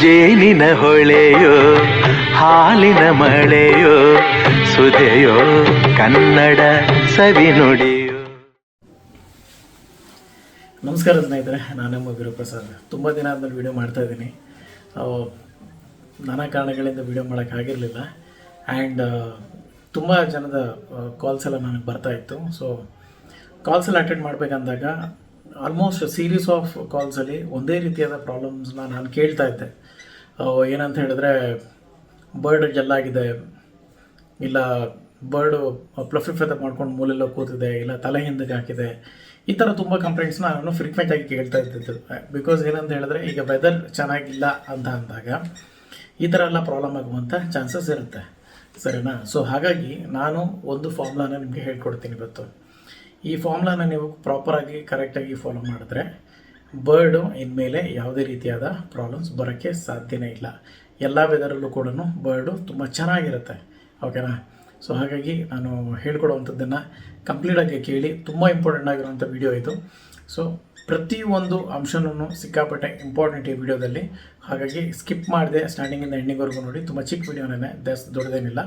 ಜೇನಿನ ಹೊಳೆಯೋ, ಹಾಲಿನ ಮಳೆಯೋ, ಸುದೆಯೋ, ಕನ್ನಡ ಸವಿನುಡಿಯೋ ನಮಸ್ಕಾರ ಸ್ನೇಹಿತರೆ, ನಾನು ನಿಮ್ಮ ಗುರುಪ್ರಸಾದ್. ತುಂಬ ದಿನ ಆದ್ಮೇಲೆ ವಿಡಿಯೋ ಮಾಡ್ತಾ ಇದ್ದೀನಿ. ನಾನಾ ಕಾರಣಗಳಿಂದ ವೀಡಿಯೋ ಮಾಡೋಕ್ಕಾಗಿರಲಿಲ್ಲ ಆ್ಯಂಡ್ ತುಂಬ ಜನದ ಕಾಲ್ಸ್ ಎಲ್ಲ ನನಗೆ ಬರ್ತಾ ಇತ್ತು. ಸೊ ಕಾಲ್ಸ್ ಎಲ್ಲ ಅಟೆಂಡ್ ಮಾಡಬೇಕಂದಾಗ ಆಲ್ಮೋಸ್ಟ್ ಸೀರೀಸ್ ಆಫ್ ಕಾಲ್ಸಲ್ಲಿ ಒಂದೇ ರೀತಿಯಾದ ಪ್ರಾಬ್ಲಮ್ಸ್ನ ನಾನು ಕೇಳ್ತಾ ಇದ್ದೆ. ಏನಂತ ಹೇಳಿದ್ರೆ ಬರ್ಡ್ ಜಲ್ಲಾಗಿದೆ. ಇಲ್ಲ ಬರ್ಡು ಪ್ಲಫಿ ಮಾಡ್ಕೊಂಡು ಮೂಲೆಲ್ಲ ಕೂತಿದೆ, ಇಲ್ಲ ತಲೆ ಹಿಂದಕ್ಕೆ ಹಾಕಿದೆ. ಈ ಥರ ತುಂಬ ಕಂಪ್ಲೇಂಟ್ಸ್ನ ನಾನು ಫ್ರೀಕ್ವೆಂಟ್ ಆಗಿ ಕೇಳ್ತಾ ಇದ್ದಿದ್ದು. ಬಿಕಾಸ್ ಏನಂತ ಹೇಳಿದ್ರೆ, ಈಗ ವೆದರ್ ಚೆನ್ನಾಗಿಲ್ಲ ಅಂತ ಅಂದಾಗ, ಈ ಥರ ಎಲ್ಲ ಪ್ರಾಬ್ಲಮ್ ಆಗುವಂಥ ಚಾನ್ಸಸ್ ಇರುತ್ತೆ. ಸರಿನಾ? ಸೊ ಹಾಗಾಗಿ ನಾನು ಒಂದು ಫಾರ್ಮ್ಲಾನ ನಿಮಗೆ ಹೇಳ್ಕೊಡ್ತೀನಿ ಇವತ್ತು. ಈ ಫಾರ್ಮ್ಲಾನ ನೀವು ಪ್ರಾಪರಾಗಿ ಕರೆಕ್ಟಾಗಿ ಫಾಲೋ ಮಾಡಿದ್ರೆ ಬರ್ಡು ಇನ್ಮೇಲೆ ಯಾವುದೇ ರೀತಿಯಾದ ಪ್ರಾಬ್ಲಮ್ಸ್ ಬರೋಕ್ಕೆ ಸಾಧ್ಯನೇ ಇಲ್ಲ. ಎಲ್ಲ ವೆದರಲ್ಲೂ ಕೂಡ ಬರ್ಡು ತುಂಬ ಚೆನ್ನಾಗಿರುತ್ತೆ. ಓಕೆನಾ ಸೊ ಹಾಗಾಗಿ ನಾನು ಹೇಳ್ಕೊಡುವಂಥದ್ದನ್ನು ಕಂಪ್ಲೀಟಾಗಿ ಕೇಳಿ ತುಂಬ ಇಂಪಾರ್ಟೆಂಟ್ ಆಗಿರುವಂಥ ವಿಡಿಯೋ ಇದು. ಸೊ ಪ್ರತಿಯೊಂದು ಅಂಶನೂ ಸಿಕ್ಕಾಪಟ್ಟೆ ಇಂಪಾರ್ಟೆಂಟ್ ಈ ವಿಡಿಯೋದಲ್ಲಿ ಹಾಗಾಗಿ ಸ್ಕಿಪ್ ಮಾಡಿದೆ ಸ್ಟಾರ್ಟಿಂಗಿಂದ ಎಂಡಿಂಗ್ವರೆಗೂ ನೋಡಿ. ತುಂಬ ಚಿಕ್ಕ ವಿಡಿಯೋನೇ ದಸ್ ದೊಡ್ಡದೇನಿಲ್ಲ.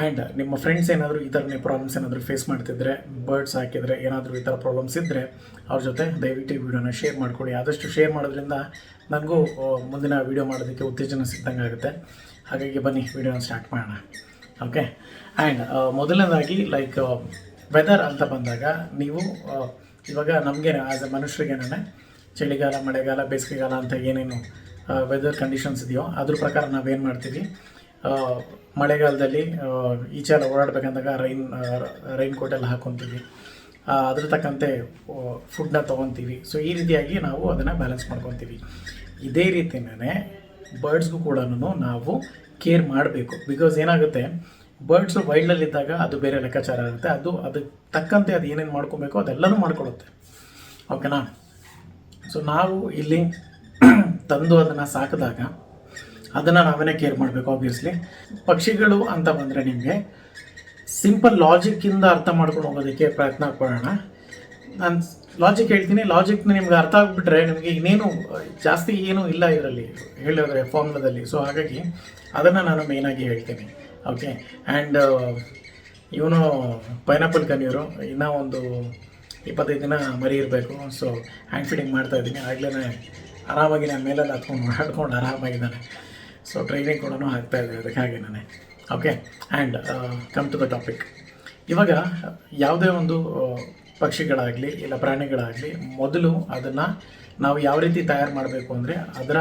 ಆ್ಯಂಡ್ ನಿಮ್ಮ ಫ್ರೆಂಡ್ಸ್ ಏನಾದರೂ ಈ ಥರನೇ ಪ್ರಾಬ್ಲಮ್ಸ್ ಏನಾದರೂ ಫೇಸ್ ಮಾಡ್ತಿದ್ರೆ ಬರ್ಡ್ಸ್ ಹಾಕಿದರೆ, ಏನಾದರೂ ಈ ಥರ ಪ್ರಾಬ್ಲಮ್ಸ್ ಇದ್ದರೆ ಅವ್ರ ಜೊತೆ ದಯವಿಟ್ಟು ಈ ವಿಡಿಯೋನ ಶೇರ್ ಮಾಡಿಕೊಡಿ ಆದಷ್ಟು ಶೇರ್ ಮಾಡೋದ್ರಿಂದ ನನಗೂ ಮುಂದಿನ ವಿಡಿಯೋ ಮಾಡೋದಕ್ಕೆ ಉತ್ತೇಜನ ಸಿಕ್ದಂಗೆ ಆಗುತ್ತೆ. ಹಾಗಾಗಿ ಬನ್ನಿ ವಿಡಿಯೋನ ಸ್ಟಾರ್ಟ್ ಮಾಡೋಣ. ಓಕೆ ಆ್ಯಂಡ್ ಮೊದಲನೇದಾಗಿ ಲೈಕ್ ವೆದರ್ ಅಂತ ಬಂದಾಗ ನೀವು ಇವಾಗ ನಮಗೆ ಆಸ್ ಎ ಮನುಷ್ಯರಿಗೇನೆ ಚಳಿಗಾಲ, ಮಳೆಗಾಲ, ಬೇಸಿಗೆಗಾಲ ಅಂತ ಏನೇನು ವೆದರ್ ಕಂಡೀಷನ್ಸ್ ಇದೆಯೋ ಅದ್ರ ಪ್ರಕಾರ ನಾವೇನು ಮಾಡ್ತೀವಿ? ಮಳೆಗಾಲದಲ್ಲಿ ಈಚೆ ಎಲ್ಲ ಓಡಾಡ್ಬೇಕಂದಾಗ ರೈನ್ ರೈನ್ ಕೋಟ್ ಎಲ್ಲ ಹಾಕ್ಕೊತೀವಿ ಅದ್ರ ತಕ್ಕಂತೆ ಫುಡ್ನ ತೊಗೊತೀವಿ. ಸೊ ಈ ರೀತಿಯಾಗಿ ನಾವು ಅದನ್ನು ಬ್ಯಾಲೆನ್ಸ್ ಮಾಡ್ಕೊತೀವಿ. ಇದೇ ರೀತಿಯೇ ಬರ್ಡ್ಸ್ಗೂ ಕೂಡ ನಾವು ಕೇರ್ ಮಾಡಬೇಕು. ಬಿಕಾಸ್ ಏನಾಗುತ್ತೆ ಬರ್ಡ್ಸು ವೈಲ್ಡಲ್ಲಿದ್ದಾಗ ಅದು ಬೇರೆ ಲೆಕ್ಕಾಚಾರ ಆಗುತ್ತೆ. ಅದು ಅದಕ್ಕೆ ತಕ್ಕಂತೆ ಅದು ಏನೇನು ಮಾಡ್ಕೊಬೇಕು ಅದೆಲ್ಲನೂ ಮಾಡ್ಕೊಡುತ್ತೆ ಓಕೆನಾ ಸೊ ನಾವು ಇಲ್ಲಿ ತಂದು ಅದನ್ನು ಸಾಕಿದಾಗ ಅದನ್ನು ನಾವೇನೇ ಕೇರ್ ಮಾಡಬೇಕು ಆಬ್ವಿಯಸ್ಲಿ ಪಕ್ಷಿಗಳು ಅಂತ ಬಂದರೆ ನಿಮಗೆ ಸಿಂಪಲ್ ಲಾಜಿಕ್ಕಿಂದ ಅರ್ಥ ಮಾಡ್ಕೊಂಡು ಹೋಗೋದಕ್ಕೆ ಪ್ರಯತ್ನ ಕೊಡೋಣ ನಾನು ಲಾಜಿಕ್ ಹೇಳ್ತೀನಿ. ಲಾಜಿಕ್ನ ನಿಮ್ಗೆ ಅರ್ಥ ಆಗಿಬಿಟ್ರೆ ನಿಮಗೆ ಇನ್ನೇನು ಜಾಸ್ತಿ ಏನೂ ಇಲ್ಲ ಇದರಲ್ಲಿ ಹೇಳಿದ್ರೆ ಫಾರ್ಮುಲಾದಲ್ಲಿ ಸೊ ಹಾಗಾಗಿ ಅದನ್ನು ನಾನು ಮೇಯ್ನಾಗಿ ಹೇಳ್ತೀನಿ. ಓಕೆ ಆ್ಯಂಡ್ ಇವನು ಪೈನಾಪಲ್ ಕನಿಯವರು ಇನ್ನೂ ಒಂದು ಇಪ್ಪತ್ತೈದು ದಿನ ಮರಿ ಇರಬೇಕು. ಸೊ ಹ್ಯಾಂಡ್ ಫೀಡಿಂಗ್ ಮಾಡ್ತಾ ಇದ್ದೀನಿ. ಆಗಲೇ ಆರಾಮಾಗಿ ನಾನು ಮೇಲೆಲ್ಲ ಹತ್ಕೊಂಡು ಆಡ್ಕೊಂಡು ಆರಾಮಾಗಿದ್ದಾನೆ. ಸೊ ಟ್ರೈನಿಂಗ್ ಕೂಡ ಆಗ್ತಾ ಇದೆ ಅದಕ್ಕೆ ಹಾಗೆ ನಾನೇ okay and come to the topic ಇವಾಗ, ಯಾವುದೇ ಒಂದು ಪಕ್ಷಿಗಳಾಗಲಿ, ಇಲ್ಲ ಪ್ರಾಣಿಗಳಾಗಲಿ, ಮೊದಲು ಅದನ್ನು ನಾವು ಯಾವ ರೀತಿ ತಯಾರು ಮಾಡಬೇಕು ಅಂದರೆ, ಅದರ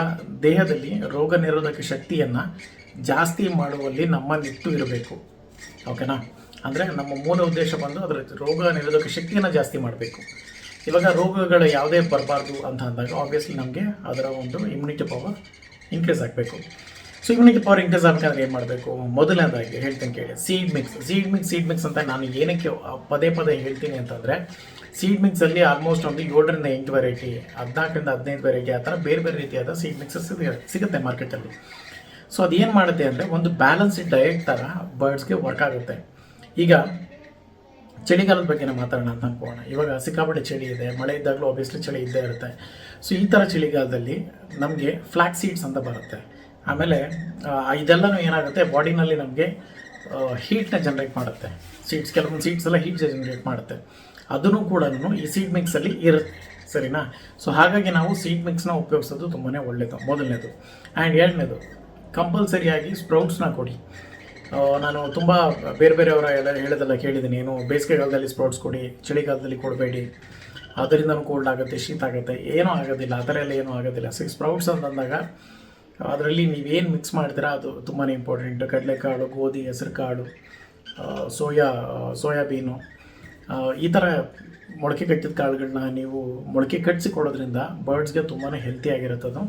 ದೇಹದಲ್ಲಿ ರೋಗ ನಿರೋಧಕ ಶಕ್ತಿಯನ್ನು ಜಾಸ್ತಿ ಮಾಡುವಲ್ಲಿ ನಮ್ಮಲ್ಲಿಟ್ಟು ಇರಬೇಕು. ಓಕೆನಾ ಅಂದರೆ ನಮ್ಮ ಮೂಲ ಉದ್ದೇಶ ಬಂದು ಅದರ ರೋಗ ನಿರೋಧಕ ಶಕ್ತಿಯನ್ನು ಜಾಸ್ತಿ ಮಾಡಬೇಕು. ಇವಾಗ ರೋಗಗಳು ಯಾವುದೇ ಬರಬಾರ್ದು ಅಂತ ಅಂದಾಗ ಆಬ್ವಿಯಸ್ಲಿ ನಮಗೆ ಅದರ ಒಂದು ಇಮ್ಯುನಿಟಿ ಪವರ್ ಇನ್ಕ್ರೀಸ್ ಆಗಬೇಕು. ಸೊ ಇಮ್ಯುನಿಟಿ ಪವರ್ ಇನ್ಕ್ರೀಸ್ ಆಗಬೇಕಾದ್ರೆ ಏನು ಮಾಡಬೇಕು? ಮೊದಲನೇದಾಗಿ ಹೇಳ್ತೀನಿ ಕೇಳಿ. Seed mix seed mix seed mix ಅಂತ ನಾನು ಏನಕ್ಕೆ ಪದೇ ಪದೇ ಹೇಳ್ತೀನಿ ಅಂತಂದರೆ ಸೀಡ್ ಮಿಕ್ಸಲ್ಲಿ ಆಲ್ಮೋಸ್ಟ್ ಒಂದು ಏಳರಿಂದ ಎಂಟು ವೆರೈಟಿ ಹದಿನಾಲ್ಕರಿಂದ ಹದಿನೈದು ವೆರೈಟಿ ಆ ಥರ ಬೇರೆ ಬೇರೆ ರೀತಿಯಾದ ಸೀಡ್ ಮಿಕ್ಸಸ್ ಸಿಗುತ್ತೆ ಮಾರ್ಕೆಟಲ್ಲಿ ಸೊ ಅದೇನು ಮಾಡುತ್ತೆ ಅಂದರೆ, ಒಂದು ಬ್ಯಾಲೆನ್ಸ್ಡ್ ಡಯಟ್ ಥರ ಬರ್ಡ್ಸ್ಗೆ ವರ್ಕ್ ಆಗುತ್ತೆ. ಈಗ ಚಳಿಗಾಲದ ಬಗ್ಗೆ ಮಾತಾಡೋಣ ಅಂತ ಅನ್ಕೋಣ. ಇವಾಗ ಸಿಕ್ಕಾಪಟ್ಟೆ ಚಳಿ ಇದೆ, ಮಳೆ ಇದ್ದಾಗಲೂ ಆಬ್ವಿಯಸ್ಲಿ ಚಳಿ ಇದ್ದೇ ಇರುತ್ತೆ. ಸೊ ಈ ಥರ ಚಳಿಗಾಲದಲ್ಲಿ ನಮಗೆ ಫ್ಲ್ಯಾಕ್ ಸೀಡ್ಸ್ ಅಂತ ಬರುತ್ತೆ. ಆಮೇಲೆ ಇದೆಲ್ಲನೂ ಏನಾಗುತ್ತೆ ಬಾಡಿನಲ್ಲಿ ನಮಗೆ ಹೀಟ್ನ ಜನ್ರೇಟ್ ಮಾಡುತ್ತೆ. ಸೀಡ್ಸ್ ಕೆಲವೊಂದು ಸೀಡ್ಸ್ ಎಲ್ಲ ಹೀಟ್ ಜನ್ರೇಟ್ ಮಾಡುತ್ತೆ. ಅದನ್ನು ಕೂಡ ಈ ಸೀಡ್ ಮಿಕ್ಸಲ್ಲಿ ಇರುತ್ತೆ. ಸರಿನಾ? ಸೊ ಹಾಗಾಗಿ ನಾವು ಸೀಡ್ ಮಿಕ್ಸ್ನ ಉಪಯೋಗಿಸೋದು ತುಂಬಾ ಒಳ್ಳೆಯದು ಮೊದಲನೇದು. ಆ್ಯಂಡ್ ಎರಡನೇದು ಕಂಪಲ್ಸರಿಯಾಗಿ ಸ್ಪ್ರೌಟ್ಸ್ನ ಕೊಡಿ. ನಾನು ತುಂಬ ಬೇರೆ ಬೇರೆಯವರ ಎಲ್ಲ ಹೇಳೋದೆಲ್ಲ ಕೇಳಿದ್ದೀನಿ. ಏನು, ಬೇಸಿಗೆಗಾಲದಲ್ಲಿ ಸ್ಪ್ರೌಟ್ಸ್ ಕೊಡಿ, ಚಳಿಗಾಲದಲ್ಲಿ ಕೊಡಬೇಡಿ. ಅದರಿಂದ ಕೋಲ್ಡ್ ಆಗುತ್ತೆ, ಶೀತ ಆಗುತ್ತೆ. ಏನೂ ಆಗೋದಿಲ್ಲ, ಆ ಥರ ಎಲ್ಲ ಏನೂ ಆಗೋದಿಲ್ಲ. ಸಿಕ್ಸ್ ಸ್ಪ್ರೌಟ್ಸ್ ಅಂತಂದಾಗ ಅದರಲ್ಲಿ ನೀವೇನು ಮಿಕ್ಸ್ ಮಾಡ್ತೀರಾ, ಅದು ತುಂಬಾ ಇಂಪಾರ್ಟೆಂಟ್ ಕಡಲೆಕಾಳು, ಗೋಧಿ ಹೆಸರು ಕಾಳು ಸೋಯಾ ಸೋಯಾಬೀನು ಈ ಥರ ಮೊಳಕೆ ಕಟ್ಟಿದ ಕಾಳುಗಳನ್ನ ನೀವು ಮೊಳಕೆ ಕಟ್ಟಿಸಿ ಕೊಡೋದ್ರಿಂದ ಬರ್ಡ್ಸ್ಗೆ ತುಂಬಾ ಹೆಲ್ತಿಯಾಗಿರುತ್ತದು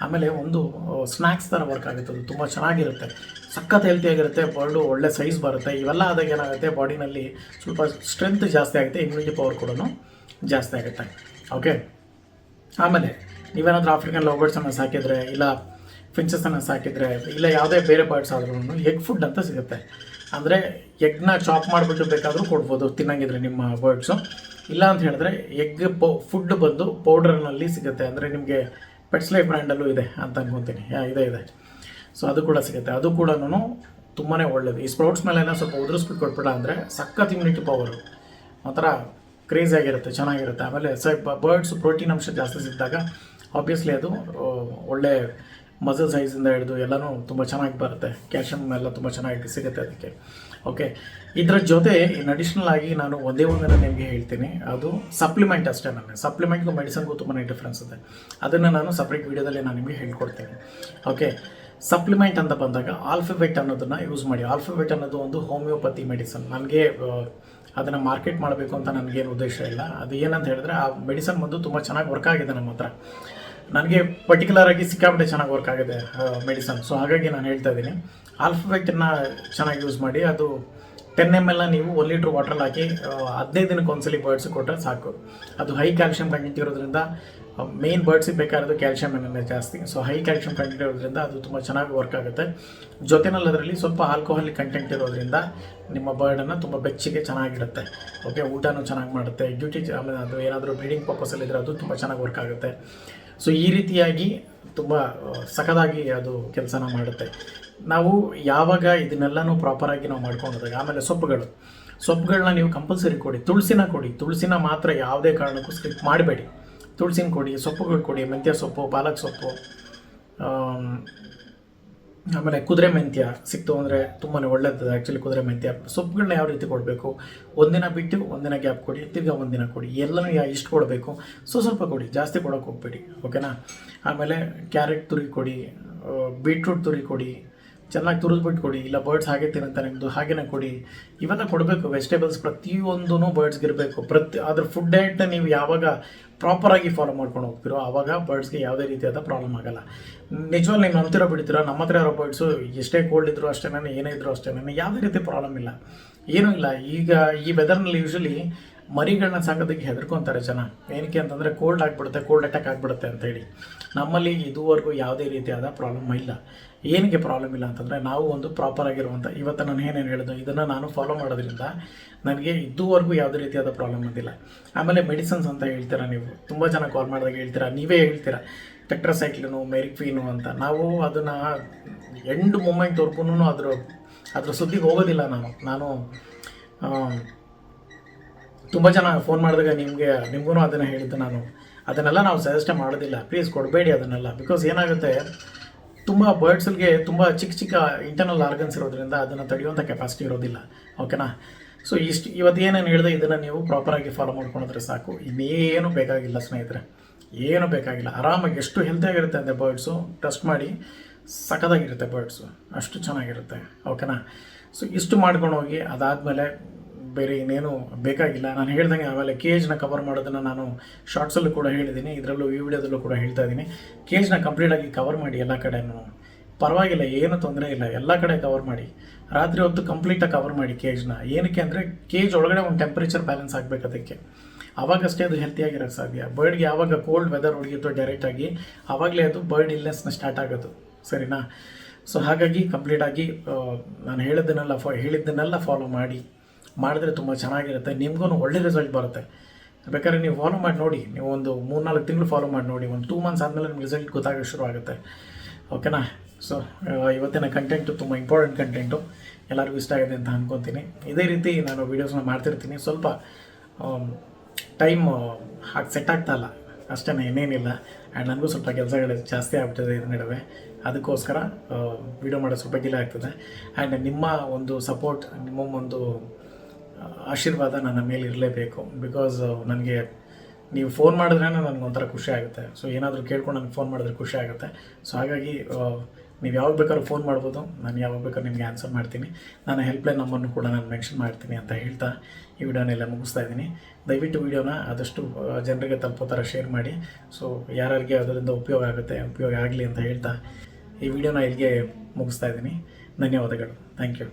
ಆಮೇಲೆ ಒಂದು ಸ್ನ್ಯಾಕ್ಸ್ ಥರ ವರ್ಕ್ ಆಗುತ್ತೆ ಅದು. ತುಂಬ ಚೆನ್ನಾಗಿರುತ್ತೆ. ಸಖತ್ ಹೆಲ್ತಿಯಾಗಿರುತ್ತೆ ಬರ್ಡು ಒಳ್ಳೆ ಸೈಜ್ ಬರುತ್ತೆ. ಇವೆಲ್ಲ ಆದಾಗ ಏನಾಗುತ್ತೆ ಬಾಡಿನಲ್ಲಿ ಸ್ವಲ್ಪ ಸ್ಟ್ರೆಂತ್ ಜಾಸ್ತಿ ಆಗುತ್ತೆ ಇಮ್ಯುನಿಟಿ ಪವರ್ ಕೂಡ ಜಾಸ್ತಿ ಆಗುತ್ತೆ. ಓಕೆ ಆಮೇಲೆ, ನೀವೇನಾದರೂ ಆಫ್ರಿಕನ್ ಲವ್ ಬರ್ಡ್ಸನ್ನು ಸಾಕಿದರೆ, ಇಲ್ಲ ಫಿಂಚಸನ್ನು ಸಾಕಿದರೆ, ಇಲ್ಲ ಯಾವುದೇ ಬೇರೆ ಬರ್ಡ್ಸ್ ಆದ್ರೂ ಎಗ್ ಫುಡ್ ಅಂತ ಸಿಗುತ್ತೆ. ಅಂದರೆ ಎಗ್ನ ಚಾಪ್ ಮಾಡಿಬಿಟ್ಟು ಬೇಕಾದರೂ ಕೊಡ್ಬೋದು, ತಿನ್ನಂಗಿದ್ರೆ ನಿಮ್ಮ ಬರ್ಡ್ಸು ಇಲ್ಲ ಅಂತ ಹೇಳಿದ್ರೆ ಎಗ್ ಪೌ ಫುಡ್ ಬಂದು ಪೌಡರ್ನಲ್ಲಿ ಸಿಗುತ್ತೆ. ಅಂದರೆ ನಿಮಗೆ ಪೆಟ್ಸ್ಲೈ ಬ್ರ್ಯಾಂಡಲ್ಲೂ ಇದೆ ಅಂತ ಅನ್ಕೊತೀನಿ. ಇದೆ ಇದೆ. ಸೊ ಅದು ಕೂಡ ಸಿಗುತ್ತೆ. ಅದು ಕೂಡ ತುಂಬಾ ಒಳ್ಳೇದು. ಈ ಸ್ಪ್ರೌಟ್ಸ್ ಮೇಲೆಲ್ಲ ಸ್ವಲ್ಪ ಉದುರಿಸ್ಬಿಟ್ಟು ಕೊಟ್ಬಿಡ ಅಂದರೆ ಸಖತ್ ಇಮ್ಯುನಿಟಿ ಪವರು ಒಂಥರ ಕ್ರೇಜ್ ಆಗಿರುತ್ತೆ, ಚೆನ್ನಾಗಿರುತ್ತೆ. ಆಮೇಲೆ ಸ್ವಲ್ಪ ಬರ್ಡ್ಸ್ ಪ್ರೋಟೀನ್ ಅಂಶ ಜಾಸ್ತಿ ಸಿಕ್ಕಿದಾಗ ಆಬ್ವಿಯಸ್ಲಿ ಅದು ಒಳ್ಳೆ ಮಸಲ್ ಸೈಜಿಂದ ಹಿಡಿದು ಎಲ್ಲನೂ ತುಂಬ ಚೆನ್ನಾಗಿ ಬರುತ್ತೆ. ಕ್ಯಾಲ್ಶಿಯಮ್ ಎಲ್ಲ ತುಂಬ ಚೆನ್ನಾಗಿ ಸಿಗುತ್ತೆ ಅದಕ್ಕೆ. ಓಕೆ ಇದರ ಜೊತೆ ಇನ್ ಅಡಿಷ್ನಲ್ ಆಗಿ ನಾನು ಒಂದೇ ಒಂದನ್ನು ನಿಮಗೆ ಹೇಳ್ತೀನಿ. ಅದು ಸಪ್ಲಿಮೆಂಟ್ ಅಷ್ಟೇ ನನಗೆ ಸಪ್ಲಿಮೆಂಟ್ಗೂ ಮೆಡಿಸನ್ಗೂ ತುಂಬಾ ಡಿಫ್ರೆನ್ಸ್ ಇದೆ. ಅದನ್ನು ನಾನು ಸಪ್ರೇಟ್ ವೀಡಿಯೋದಲ್ಲಿ ನಾನು ನಿಮಗೆ ಹೇಳ್ಕೊಡ್ತೀನಿ. ಓಕೆ ಸಪ್ಲಿಮೆಂಟ್ ಅಂತ ಬಂದಾಗ ಆಲ್ಫಬೆಟ್ ಅನ್ನೋದನ್ನು ಯೂಸ್ ಮಾಡಿ. ಆಲ್ಫಬೆಟ್ ಅನ್ನೋದು ಒಂದು ಹೋಮಿಯೋಪತಿ ಮೆಡಿಸನ್ ನನಗೆ ಅದನ್ನು ಮಾರ್ಕೆಟ್ ಮಾಡಬೇಕು ಅಂತ ನನಗೇನು ಉದ್ದೇಶ ಇಲ್ಲ. ಅದು ಏನಂತ ಹೇಳಿದ್ರೆ ಆ ಮೆಡಿಸನ್ ಬಂದು ತುಂಬ ಚೆನ್ನಾಗಿ ವರ್ಕ್ ಆಗಿದೆ ನಮ್ಮ ಹತ್ರ. ನನಗೆ ಪರ್ಟಿಕ್ಯುಲರ್ ಆಗಿ ಸಿಕ್ಕಾಪಟ್ಟೆ ಚೆನ್ನಾಗಿ ವರ್ಕ್ ಆಗಿದೆ ಮೆಡಿಸನ್ ಸೊ ಹಾಗಾಗಿ ನಾನು ಹೇಳ್ತಾ ಇದ್ದೀನಿ. ಆಲ್ಫಬೆಟನ್ನು ಚೆನ್ನಾಗಿ ಯೂಸ್ ಮಾಡಿ, ಅದು ಟೆನ್ ಎಂ ಎಲ್ನ ನೀವು ಒನ್ ಲೀಟ್ರ್ ವಾಟ್ರಲ್ಲಿ ಹಾಕಿ ಹದಿನೈದು ದಿನಕ್ಕೆ ಒಂದ್ಸಲಿ ಬರ್ಡ್ಸ್ ಕೊಟ್ಟರೆ ಸಾಕು. ಅದು ಹೈ ಕ್ಯಾಲ್ಶಿಯಂ ಕಂಟೆಂಟ್ ಇರೋದ್ರಿಂದ ಮೇನ್ ಬರ್ಡ್ಸಿಗೆ ಬೇಕಾಗಿರೋದು ಕ್ಯಾಲ್ಶಿಯಂ ಏನೇ ಜಾಸ್ತಿ. ಸೊ ಹೈ ಕ್ಯಾಲ್ಶಿಯಂ ಕಂಟೆಂಟ್ ಇರೋದ್ರಿಂದ ಅದು ತುಂಬ ಚೆನ್ನಾಗಿ ವರ್ಕ್ ಆಗುತ್ತೆ. ಜೊತೆನಲ್ಲಿ ಅದರಲ್ಲಿ ಸ್ವಲ್ಪ ಆಲ್ಕೋಹಾಲಿಕ್ ಕಂಟೆಂಟ್ ಇರೋದ್ರಿಂದ ನಿಮ್ಮ ಬರ್ಡನ್ನು ತುಂಬ ಬೆಚ್ಚಿಗೆ ಚೆನ್ನಾಗಿರುತ್ತೆ. ಓಕೆ ಊಟನೂ ಚೆನ್ನಾಗಿ ಮಾಡುತ್ತೆ. ಡ್ಯೂಟಿ ಆಮೇಲೆ ಅದು ಏನಾದರೂ ಬ್ರೀಡಿಂಗ್ ಪರ್ಪಸಲ್ಲಿ ಇದ್ದರೆ ಅದು ತುಂಬ ಚೆನ್ನಾಗಿ ವರ್ಕ್ ಆಗುತ್ತೆ. ಸೊ ಈ ರೀತಿಯಾಗಿ ತುಂಬ ಸಖದಾಗಿ ಅದು ಕೆಲಸನ ಮಾಡುತ್ತೆ. ನಾವು ಯಾವಾಗ ಇದನ್ನೆಲ್ಲನೂ ಪ್ರಾಪರಾಗಿ ನಾವು ಮಾಡ್ಕೊಂಡು ಹೋದಾಗ ಆಮೇಲೆ ಸೊಪ್ಪುಗಳು. ಸೊಪ್ಪುಗಳನ್ನ ನೀವು ಕಂಪಲ್ಸರಿ ಕೊಡಿ. ತುಳಸಿನ ಕೊಡಿ. ತುಳಸಿನ ಮಾತ್ರ ಯಾವುದೇ ಕಾರಣಕ್ಕೂ ಸ್ಕಿಪ್ ಮಾಡಬೇಡಿ. ತುಳಸಿನ ಕೊಡಿ, ಸೊಪ್ಪುಗಳು ಕೊಡಿ, ಮೆಂತ್ಯ ಸೊಪ್ಪು, ಪಾಲಕ್ ಸೊಪ್ಪು ಆಮೇಲೆ ಕುದುರೆ ಮೆಂತ್ಯ ಸಿಕ್ತು ಅಂದರೆ ತುಂಬಾ ಒಳ್ಳೇದು ಆ್ಯಕ್ಚುಲಿ ಕುದುರೆ ಮೆಂತ್ಯ. ಸೊಪ್ಪುಗಳನ್ನ ಯಾವ ರೀತಿ ಕೊಡಬೇಕು? ಒಂದಿನ ಬಿಟ್ಟು ಒಂದಿನ ಗ್ಯಾಪ್ ಕೊಡಿ, ತಿರ್ಗಾ ಒಂದಿನ ಕೊಡಿ, ಎಲ್ಲನೂ ಯಾ ಇಷ್ಟು ಕೊಡಬೇಕು? ಸೊ, ಸ್ವಲ್ಪ ಕೊಡಿ, ಜಾಸ್ತಿ ಕೊಡೋಕೆ ಹೋಗ್ಬೇಡಿ ಓಕೆನಾ ಆಮೇಲೆ ಕ್ಯಾರೆಟ್ ತುರಿ ಕೊಡಿ ಬೀಟ್ರೂಟ್ ತುರಿ ಕೊಡಿ ಚೆನ್ನಾಗಿ ತುರಿದ್ಬಿಟ್ಟು ಕೊಡಿ ಇಲ್ಲ ಬರ್ಡ್ಸ್ ಹಾಗೆ ತಿನ್ನಂತ ನಿಮ್ಮದು ಹಾಗೇನೆ ಕೊಡಿ. ಇವೆಲ್ಲ ಕೊಡಬೇಕು ವೆಜಿಟೇಬಲ್ಸ್ ಪ್ರತಿಯೊಂದೂ ಬರ್ಡ್ಸ್ಗೆ ಇರಬೇಕು. ಪ್ರತಿ ಅದ್ರ ಫುಡ್ ಡಯಟ್ನ ನೀವು ಯಾವಾಗ ಪ್ರಾಪರಾಗಿ ಫಾಲೋ ಮಾಡ್ಕೊಂಡು ಹೋಗ್ತಿರೋ ಆವಾಗ ಬರ್ಡ್ಸ್ಗೆ ಯಾವುದೇ ರೀತಿಯಾದ ಪ್ರಾಬ್ಲಮ್ ಆಗಲ್ಲ. ನಿಜವಾಗ್ಲೂ ನೀವು ನಂಬ್ತಿರೋ ಬಿಡ್ತೀರೋ? ನಮ್ಮ ಹತ್ರ ಇರೋ ಬರ್ಡ್ಸು ಎಷ್ಟೇ ಕೋಲ್ಡ್ ಇದ್ರು ನಾನು ಏನೇ ಇದ್ರು ನನಗೆ ಯಾವುದೇ ರೀತಿ ಪ್ರಾಬ್ಲಮ್ ಇಲ್ಲ. ಏನೂ ಇಲ್ಲ. ಈಗ ಈ ವೆದರ್ನಲ್ಲಿ ಯೂಶಲಿ ಮರಿಗಳನ್ನ ಸಾಕೋದಕ್ಕೆ ಹೆದರ್ಕೊತಾರೆ ಜನ. ಏನಕ್ಕೆ ಅಂತಂದರೆ ಕೋಲ್ಡ್ ಆಗಿಬಿಡುತ್ತೆ ಕೋಲ್ಡ್ ಅಟ್ಯಾಕ್ ಆಗಿಬಿಡುತ್ತೆ ಅಂತ ಹೇಳಿ. ನಮ್ಮಲ್ಲಿ ಇದುವರೆಗೂ ಯಾವುದೇ ರೀತಿಯಾದ ಪ್ರಾಬ್ಲಮ್ ಇಲ್ಲ. ಏನಕ್ಕೆ ಪ್ರಾಬ್ಲಮ್ ಇಲ್ಲ ಅಂತಂದರೆ ನಾವು ಒಂದು ಪ್ರಾಪರ್ ಆಗಿರುವಂಥ ಇವತ್ತು ನಾನು ಏನೇನು ಹೇಳಿದ್ದು, ಇದನ್ನು ನಾನು ಫಾಲೋ ಮಾಡೋದ್ರಿಂದ ನನಗೆ ಇದುವರೆಗೂ ಯಾವುದೇ ರೀತಿಯಾದ ಪ್ರಾಬ್ಲಮ್ ಬಂದಿಲ್ಲ ಆಮೇಲೆ ಮೆಡಿಸಿನ್ಸ್ ಅಂತ ಹೇಳ್ತೀರಾ ನೀವು? ತುಂಬ ಜನ ಕಾಲ್ ಮಾಡಿದಾಗ ಹೇಳ್ತೀರಾ, ನೀವೇ ಹೇಳ್ತೀರಾ ಟೆಕ್ಟ್ರಸೈಕ್ಲಿನು ಮೆರಿಕ್ವಿನು ಅಂತ. ನಾವು ಅದನ್ನು ಎಂಡ್ ಮೂಮೆಂಟ್ವರೆಗೂ ಅದ್ರ ಅದ್ರ ಸುದ್ದಿಗೆ ಹೋಗೋದಿಲ್ಲ ನಾನು. ನಾನು ತುಂಬ ಜನ ಫೋನ್ ಮಾಡಿದಾಗ ನಿಮಗೆ ನಿಮಗೂ ಅದನ್ನು ಹೇಳಿದ್ದು ನಾನು. ಅದನ್ನೆಲ್ಲ ನಾವು ಸಜೆಸ್ಟ್ ಮಾಡೋದಿಲ್ಲ. ಪ್ಲೀಸ್ ಕೊಡಬೇಡಿ ಅದನ್ನೆಲ್ಲ. ಬಿಕಾಸ್ ಏನಾಗುತ್ತೆ, ತುಂಬ ಬರ್ಡ್ಸ್ಗೆ ತುಂಬ ಚಿಕ್ಕ ಚಿಕ್ಕ ಇಂಟರ್ನಲ್ ಆರ್ಗನ್ಸ್ ಇರೋದ್ರಿಂದ ಅದನ್ನು ತಡೆಯುವಂಥ ಕೆಪಾಸಿಟಿ ಇರೋದಿಲ್ಲ. ಓಕೆನಾ ಸೊ ಇಷ್ಟು, ಇವತ್ತು ಏನೇನು ಹೇಳಿದೆ, ಇದನ್ನು ನೀವು ಪ್ರಾಪರಾಗಿ ಫಾಲೋ ಮಾಡ್ಕೊಂಡ್ರೆ ಸಾಕು. ಇನ್ನೇನು ಬೇಕಾಗಿಲ್ಲ ಸ್ನೇಹಿತರೆ. ಏನು ಬೇಕಾಗಿಲ್ಲ. ಆರಾಮಾಗಿ ಎಷ್ಟು ಹೆಲ್ತಿಯಾಗಿರುತ್ತೆ ಅಂದರೆ ಬರ್ಡ್ಸು ಟೆಸ್ಟ್ ಮಾಡಿ ಸಖತ್ತಾಗಿರುತ್ತೆ ಬರ್ಡ್ಸು ಅಷ್ಟು ಚೆನ್ನಾಗಿರುತ್ತೆ. ಓಕೆನಾ ಸೊ ಇಷ್ಟು ಮಾಡ್ಕೊಂಡು ಹೋಗಿ ಅದಾದಮೇಲೆ ಬೇರೆ ಇನ್ನೇನು ಬೇಕಾಗಿಲ್ಲ. ನಾನು ಹೇಳ್ದಂಗೆ ಆಮೇಲೆ ಕೇಜ್ನ ಕವರ್ ಮಾಡೋದನ್ನು ನಾನು ಶಾರ್ಟ್ಸಲ್ಲೂ ಕೂಡ ಹೇಳಿದ್ದೀನಿ. ಇದರಲ್ಲೂ ಈ ವಿಡಿಯೋದಲ್ಲೂ ಕೂಡ ಹೇಳ್ತಾ ಇದ್ದೀನಿ. ಕೇಜ್ನ ಕಂಪ್ಲೀಟಾಗಿ ಕವರ್ ಮಾಡಿ ಎಲ್ಲ ಕಡೆನೂ. ಪರವಾಗಿಲ್ಲ, ಏನು ತೊಂದರೆ ಇಲ್ಲ. ಎಲ್ಲ ಕಡೆ ಕವರ್ ಮಾಡಿ. ರಾತ್ರಿ ಹೊತ್ತು ಕಂಪ್ಲೀಟಾಗಿ ಕವರ್ ಮಾಡಿ ಕೇಜ್ನ. ಏನಕ್ಕೆ ಅಂದರೆ ಕೇಜ್ ಒಳಗಡೆ ಒಂದು ಟೆಂಪ್ರೇಚರ್ ಬ್ಯಾಲೆನ್ಸ್ ಆಗಬೇಕು ಅದಕ್ಕೆ. ಅವಾಗಷ್ಟೇ ಅದು ಹೆಲ್ತಿಯಾಗಿರೋಕ್ಕೆ ಸಾಧ್ಯ. ಬರ್ಡ್ಗೆ ಯಾವಾಗ ಕೋಲ್ಡ್ ವೆದರ್ ಹೊಡೆಯುತ್ತೋ ಡೈರೆಕ್ಟಾಗಿ ಆವಾಗಲೇ ಅದು ಬರ್ಡ್ ಇಲ್ನೆಸ್ನ ಸ್ಟಾರ್ಟ್ ಆಗೋದು. ಸರಿನಾ? ಸೊ ಹಾಗಾಗಿ ಕಂಪ್ಲೀಟಾಗಿ ನಾನು ಹೇಳಿದ್ದನ್ನೆಲ್ಲ ಫಾ ಹೇಳಿದ್ದನ್ನೆಲ್ಲ ಫಾಲೋ ಮಾಡಿ. ಮಾಡಿದ್ರೆ ತುಂಬ ಚೆನ್ನಾಗಿರುತ್ತೆ. ನಿಮ್ಗೂ ಒಳ್ಳೆ ರಿಸಲ್ಟ್ ಬರುತ್ತೆ. ಬೇಕಾದ್ರೆ ನೀವು ಫಾಲೋ ಮಾಡಿ ನೋಡಿ. ನೀವು ಒಂದು ಮೂರ್ನಾಲ್ಕು ತಿಂಗಳು ಫಾಲೋ ಮಾಡಿ ನೋಡಿ. ಒಂದು ಟೂ ಮಂತ್ಸ್ ಆದಮೇಲೆ ನಿಮ್ಗೆ ರಿಸಲ್ಟ್ ಗೊತ್ತಾಗೋಕ್ಕೆ ಶುರು ಆಗುತ್ತೆ. ಓಕೆನಾ ಸೊ ಇವತ್ತಿನ ಕಂಟೆಂಟು ತುಂಬ ಇಂಪಾರ್ಟೆಂಟ್ ಕಂಟೆಂಟು ಎಲ್ಲರಿಗೂ ಇಷ್ಟ ಆಗಿದೆ ಅಂತ ಅನ್ಕೊತೀನಿ. ಇದೇ ರೀತಿ ನಾನು ವೀಡಿಯೋಸ್ನ ಮಾಡ್ತಿರ್ತೀನಿ. ಸ್ವಲ್ಪ ಟೈಮ್ ಹಾಕಿ ಸೆಟ್ ಆಗ್ತಾ ಇಲ್ಲ. ಅಷ್ಟೇ ಇನ್ನೇನಿಲ್ಲ. ಆ್ಯಂಡ್ ನನಗೂ ಸ್ವಲ್ಪ ಕೆಲಸಗಳು ಜಾಸ್ತಿ ಆಗ್ಬಿಟ್ಟಿದೆ ಇದ್ರ ನಡುವೆ. ಅದಕ್ಕೋಸ್ಕರ ವೀಡಿಯೋ ಮಾಡೋದು ಸ್ವಲ್ಪ ಡಿಲೇ ಆಗ್ತದೆ. ಆ್ಯಂಡ್ ನಿಮ್ಮ ಒಂದು ಸಪೋರ್ಟ್ ನಿಮ್ಮ ಒಂದು ಆಶೀರ್ವಾದ ನನ್ನ ಮೇಲೆ ಇರಲೇಬೇಕು. ಬಿಕಾಸ್ ನನಗೆ ನೀವು ಫೋನ್ ಮಾಡಿದ್ರೆ ನನಗೆ ಒಂಥರ ಖುಷಿ ಆಗುತ್ತೆ. ಸೊ ಏನಾದರೂ ಕೇಳ್ಕೊಂಡು ನನಗೆ ಫೋನ್ ಮಾಡಿದ್ರೆ ಖುಷಿ ಆಗುತ್ತೆ. ಸೊ ಹಾಗಾಗಿ ನೀವು ಯಾವಾಗ ಬೇಕಾದ್ರೂ ಫೋನ್ ಮಾಡ್ಬೋದು. ನಾನು ಯಾವಾಗ ಬೇಕಾದ್ರೂ ನಿಮಗೆ ಆನ್ಸರ್ ಮಾಡ್ತೀನಿ. ನನ್ನ ಹೆಲ್ಪ್ಲೈನ್ ನಂಬರ್ನು ಕೂಡ ನಾನು ಮೆನ್ಷನ್ ಮಾಡ್ತೀನಿ ಅಂತ ಹೇಳ್ತಾ ಈ ವಿಡಿಯೋನೆಲ್ಲ ಮುಗಿಸ್ತಾ ಇದ್ದೀನಿ. ದಯವಿಟ್ಟು ವಿಡಿಯೋನ ಆದಷ್ಟು ಜನರಿಗೆ ತಲುಪೋ ಥರ ಶೇರ್ ಮಾಡಿ. ಸೊ ಯಾರ್ಯಾರಿಗೆ ಅದರಿಂದ ಉಪಯೋಗ ಆಗುತ್ತೆ, ಉಪಯೋಗ ಆಗಲಿ ಅಂತ ಹೇಳ್ತಾ ಈ ವಿಡಿಯೋನ ಇಲ್ಲಿಗೆ ಮುಗಿಸ್ತಾ ಇದ್ದೀನಿ. ಧನ್ಯವಾದಗಳು. Thank you